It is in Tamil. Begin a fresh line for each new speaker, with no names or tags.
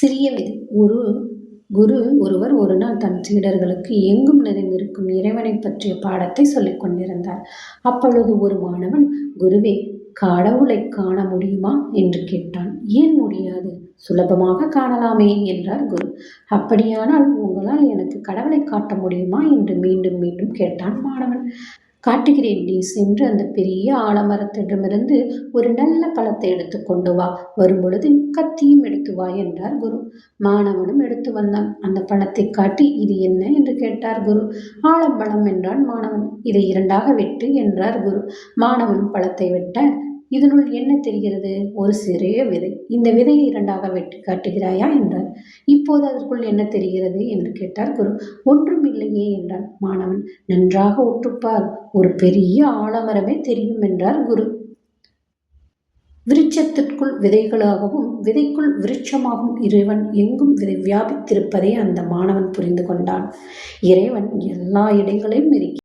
சிறிய விதை ஒரு குரு ஒருவர் ஒரு நாள் தன் சீடர்களுக்கு எங்கும் நிறைந்திருக்கும் இறைவனைப் பற்றிய பாடத்தை சொல்லிக் கொண்டிருந்தார். அப்பொழுது ஒரு மாணவன், குருவே, கடவுளை காண முடியுமா? என்று கேட்டான். ஏன் முடியாது? சுலபமாக காணலாமே என்றார் குரு. அப்படியானால் உங்களால் எனக்கு கடவுளை காட்ட முடியுமா? என்று மீண்டும் மீண்டும் கேட்டான் மாணவன். காட்டுகிறேன் நீ சென்று அந்த பெரிய ஆலமரத்திடமிருந்து ஒரு நல்ல பழத்தை எடுத்து கொண்டு வா. வரும்பொழுது கத்தியும் எடுத்து வா என்றார் குரு. மாணவனும் எடுத்து வந்தான். அந்த பழத்தை காட்டி இது என்ன? என்று கேட்டார் குரு. ஆலம்பழம் என்றான் மாணவன். இதை இரண்டாக வெட்டு என்றார் குரு. மாணவனும் பழத்தை வெட்ட, இதனுள் என்ன தெரிகிறது? ஒரு சிறிய விதை. இந்த விதையை இரண்டாக வெட்டி காட்டுகிறாயா? என்றார். இப்போது அதற்குள் என்ன தெரிகிறது? என்று கேட்டார் குரு. ஒன்றும் இல்லையே என்றான் மாணவன். நன்றாக ஒற்றுப்பார் ஒரு பெரிய ஆலமரமே தெரியும் என்றார் குரு. விருட்சத்திற்குள் விதைகளாகவும் விதைக்குள் விருட்சமாகவும் இறைவன் எங்கும் விதை வியாபித்திருப்பதை அந்த மாணவன் புரிந்து கொண்டான். இறைவன் எல்லா இடங்களையும் இருக்கிறான்.